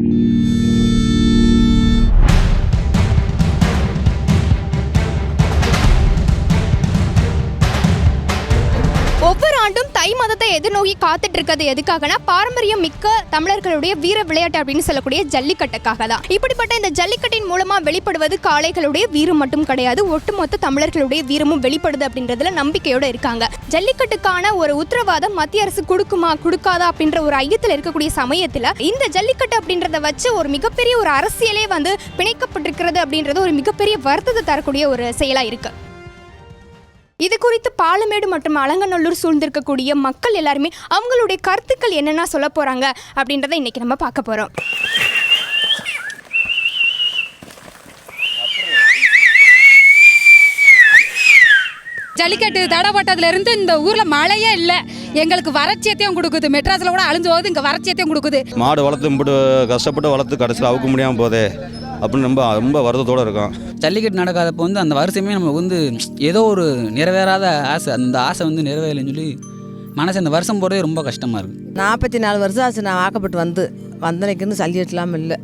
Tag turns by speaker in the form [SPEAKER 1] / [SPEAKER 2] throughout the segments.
[SPEAKER 1] Thank you. தை மதத்தை எதிர்நோக்கி காத்துட்டு இருக்கிறது எதுக்காகனா பாரம்பரியம் மிக்க தமிழர்களுடைய வீர விளையாட்டு அப்படின்னு சொல்லக்கூடிய ஜல்லிக்கட்டுக்காக தான் இப்படிப்பட்ட இந்த ஜல்லிக்கட்டின் மூலமா வெளிப்படுவது காளைகளுடைய வீரம் மட்டும் கிடையாது ஒட்டுமொத்த தமிழர்களுடைய வீரமும் வெளிப்படுது அப்படின்றதுல நம்பிக்கையோட இருக்காங்க. ஜல்லிக்கட்டுக்கான ஒரு உத்தரவாதம் மத்திய அரசு கொடுக்குமா கொடுக்காதா அப்படின்ற ஒரு ஐயத்தில் இருக்கக்கூடிய சமயத்துல இந்த ஜல்லிக்கட்டு அப்படின்றத வச்சு ஒரு மிகப்பெரிய ஒரு அரசியலே வந்து பிணைக்கப்பட்டிருக்கிறது அப்படின்றது ஒரு மிகப்பெரிய வருத்தத்தை தரக்கூடிய ஒரு செயலா இருக்கு. இது குறித்து பாலமேடு மற்றும் அலங்கநல்லூர் சூழ்ந்திருக்கக்கூடிய மக்கள் எல்லாருமே அவங்களுடைய கருத்துக்கள் என்னென்ன சொல்ல போறாங்க அப்படின்றத இன்னைக்கு நம்ம பார்க்க போறோம்.
[SPEAKER 2] ஜல்லிக்கட்டு தடைப்பட்டதுல இருந்து இந்த ஊர்ல மழையே இல்லை. எங்களுக்கு வறட்சியத்தையும் கொடுக்குது. மெட்ராஸ்ல கூட அழிஞ்சு போகுது இங்க வறட்சியத்தையும் கொடுக்குது.
[SPEAKER 3] மாடு வளர்த்து கஷ்டப்பட்டு வளர்த்து கடைசியில் அவுக்க முடியாமல் போதே. அப்படின்னு ரொம்ப ரொம்ப வருத்தத்தோடு இருக்கோம்
[SPEAKER 4] ஜல்லிக்கட்டு நடக்காதப்போ வந்து அந்த வருஷமே நமக்கு வந்து ஏதோ ஒரு நிறைவேறாத ஆசை. அந்த ஆசை வந்து நிறைவேறலைன்னு சொல்லி மனசு அந்த வருஷம் போகிறதே ரொம்ப கஷ்டமாக இருக்குது
[SPEAKER 5] நாற்பத்தி நாலு வருஷம் ஆச்சு நான் வாக்கப்பட்டு வந்து. வந்தனைக்குன்னு சல்லியெட்டலாம் இல்லை.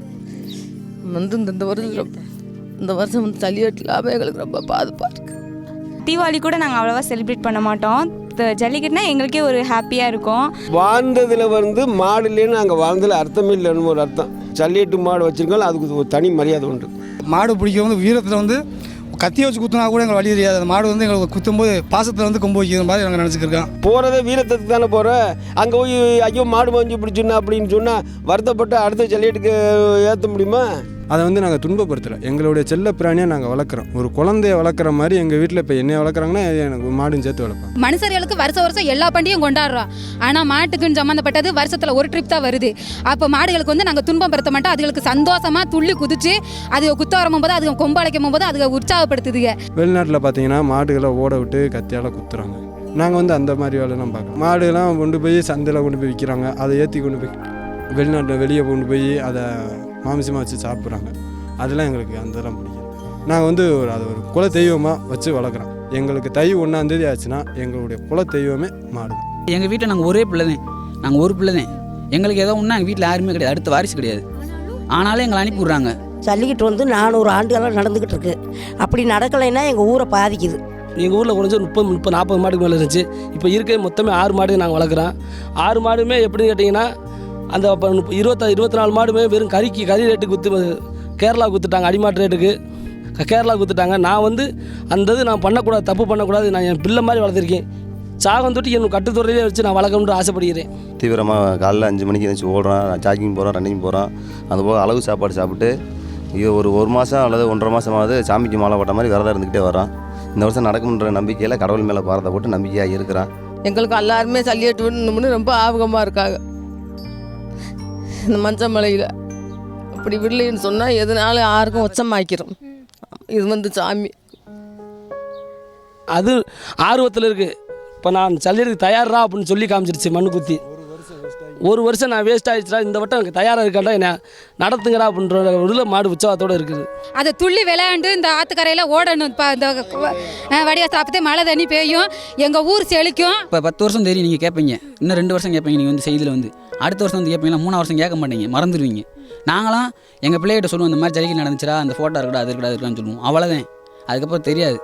[SPEAKER 5] வந்து இந்த இந்த வருஷம் இந்த வருஷம் வந்து சல்லியெட்டலாமல் எங்களுக்கு ரொம்ப பாதுகாப்பாக இருக்குது
[SPEAKER 6] தீபாவளி கூட நாங்கள் அவ்வளோவா செலிப்ரேட் பண்ண மாட்டோம். ஜல்லிக்கட்டுனா எங்களுக்கே ஒரு ஹாப்பியாக இருக்கும்.
[SPEAKER 7] வாழ்ந்ததில் வந்து மாடு இல்லைன்னு நாங்கள் வாழ்ந்ததில் அர்த்தமே இல்லைன்னு ஒரு அர்த்தம். ஜல்லிக்கட்டு மாடு வச்சிருக்கோம் அதுக்கு ஒரு தனி மரியாதை உண்டு.
[SPEAKER 8] மாடு பிடிக்க வந்து வீரத்தில் வந்து கத்தியை வச்சு குத்துனா கூட எங்களுக்கு வழி தெரியாது. அந்த மாடு வந்து எங்களுக்கு குத்தும்போது பாசத்தில் வந்து கொம்பு வைக்கிற மாதிரி நாங்கள் நினச்சிக்கிருக்கோம்
[SPEAKER 7] போகிறதே வீரத்துக்கு தானே போகிறேன் அங்கே போய் ஐயோ மாடு வாங்கி பிடிச்சுன்னா அப்படின்னு சொன்னால் வருத்தப்பட்டு அடுத்த ஜல்லிக்கட்டுக்கு ஏற்ற முடியுமா?
[SPEAKER 9] அதை வந்து நாங்கள் துன்பப்படுத்தலை. எங்களுடைய செல்ல பிராணியாக நாங்கள் வளர்க்குறோம். ஒரு குழந்தைய வளர்க்குற மாதிரி எங்கள் வீட்டில் இப்போ என்னைய வளர்க்குறாங்கன்னா எனக்கு மாடும் சேர்த்து வளர்ப்பேன்
[SPEAKER 2] மனுஷர்களுக்கு வருஷம் வருஷம் எல்லா பண்டிகையும் கொண்டாடுறோம் ஆனா மாட்டுக்குன்னு சம்மந்தப்பட்டது வருஷத்துல ஒரு ட்ரிப் தான் வருது. அப்போ மாடுகளுக்கு வந்து நாங்க துன்பம் படுத்த மாட்டோம். அதுகளுக்கு சந்தோஷமா துள்ளி குதிச்சு அது குத்த வரும்போது போது அது கொம்பளைக்கும் போது அதுக உற்சாகப்படுத்துதுங்க.
[SPEAKER 9] வெளிநாட்டில் பார்த்தீங்கன்னா மாடுகளை ஓட விட்டு கத்தியால் குத்துறாங்க. நாங்கள் வந்து அந்த மாதிரி வேலைலாம் பார்க்குறோம். மாடுலாம் கொண்டு போய் சந்தையில் கொண்டு போய் விற்கிறாங்க அதை ஏற்றி கொண்டு போய் வெளிநாட்டில் வெளியே கொண்டு போய் அதை மாமிசமாக வச்சு சாப்பிட்றாங்க. அதெல்லாம் எங்களுக்கு அந்த இதெல்லாம் பிடிக்கும் நாங்கள் வந்து ஒரு அதை ஒரு குல தெய்வமாக வச்சு வளர்க்குறோம். எங்களுக்கு தை ஒன்றாந்தேதி ஆச்சுன்னா எங்களுடைய குல தெய்வமே மாடு தான்
[SPEAKER 4] எங்கள் வீட்டில் நாங்கள் ஒரே பிள்ளை தான். நாங்கள் ஒரு பிள்ளை தான். எங்களுக்கு ஏதோ ஒன்றா எங்கள் வீட்டில் யாருமே கிடையாது. அடுத்த வாரிசு கிடையாது. ஆனாலும் எங்களை அனுப்பி விட்றாங்க.
[SPEAKER 5] ஜல்லிக்கட்டு வந்து நானூறு ஆண்டுகளாக நடந்துக்கிட்டு இருக்கு. அப்படி நடக்கலைன்னா எங்கள் ஊரை பாதிக்குது.
[SPEAKER 10] எங்கள் ஊரில் குறைஞ்ச முப்பது முப்பது நாற்பது மாடுக்கு மேலே இருந்துச்சு. இப்போ இருக்க மொத்தமே ஆறு மாடு நாங்கள் வளர்க்குறோம். ஆறு மாடுமே எப்படின்னு கேட்டிங்கன்னா அந்த இப்போ முப்ப- இருபத்தா இருபத்தி நாலு மாடுமே வெறும் கறிக்கு கறி ரேட்டுக்கு குத்து கேரளா குத்துட்டாங்க அடிமாட்டு ரேட்டுக்கு கேரளா குத்துட்டாங்க. நான் வந்து அந்த இது நான் பண்ணக்கூடாது தப்பு பண்ணக்கூடாது நான் என் பிள்ளை மாதிரி வளர்த்துருக்கேன். சாகம் தொட்டி என் கட்டுத்துறையிலே வச்சு நான் வளர்க்கணும்னு ஆசைப்படுகிறேன்.
[SPEAKER 3] தீவிரமாக காலைல அஞ்சு மணிக்கு எழுந்துச்சி ஓடுறோம் ஜாக்கிங் போகிறோம் ரன்னிங் போகிறோம் அதுபோக அளவு சாப்பாடு சாப்பிட்டு இது ஒரு ஒரு மாதம் அல்லது ஒன்றரை மாதமாவது சாமிக்கு மாலை போட்ட மாதிரி விரதம் இருந்துக்கிட்டே வரோம் இந்த வருஷம் நடக்கும்ன்ற நம்பிக்கையில் கடவுள் மேலே பாரத்தை போட்டு நம்பிக்கையாக இருக்கிறான்.
[SPEAKER 5] எங்களுக்கு எல்லாருமே சல்லியட்டு விடணும்னு ரொம்ப ஆபகமாக இருக்காங்க. இந்த மஞ்சள் மலையில் அப்படி விடலைன்னு சொன்னால் எதனாலும் யாருக்கும் ஒச்சமாக்கிறோம் இது வந்து சாமி.
[SPEAKER 10] அது ஆர்வத்தில் இருக்குது இப்போ நான் சல்லியருக்கு தயாரா அப்படின்னு சொல்லி காமிச்சிருச்சு மண்ணு குத்தி ஒரு வருஷம் நான் வேஸ்ட் ஆயிடுச்சுடா இந்த வட்டம் எனக்கு தயாராக இருக்காண்டா என்ன நடத்துங்கடா அப்படின்ற உள்ள மாடு உற்சாகத்தோடு இருக்குது.
[SPEAKER 2] அதை துள்ளி விளையாண்டு இந்த ஆத்துக்கரையில ஓடணும். இப்போ இந்த வடிவ சாப்பிட்டு மழை தண்ணி பெய்யும். எங்க ஊர் செழிக்கும்.
[SPEAKER 4] இப்போ பத்து வருஷம் தெரியும் நீங்கள் கேட்பீங்க இன்னும் ரெண்டு வருஷம் கேட்பீங்க நீங்கள் வந்து செய்தியில் வந்து. அடுத்த வருஷம் வந்து கேட்பீங்களா மூணாவது வருஷம் கேட்க மாட்டீங்க மறந்துடுவீங்க. நாங்களாம் எங்கள் பிள்ளைகிட்ட சொல்லுவோம் இந்த மாதிரி ஜல்லிக்கட்டு நடந்துச்சுடா அந்த ஃபோட்டோ இருக்கடா அது இருக்கடா அது இருக்கான்னு சொல்லுவோம். அவ்வளோதான் அதுக்கப்புறம் தெரியாது.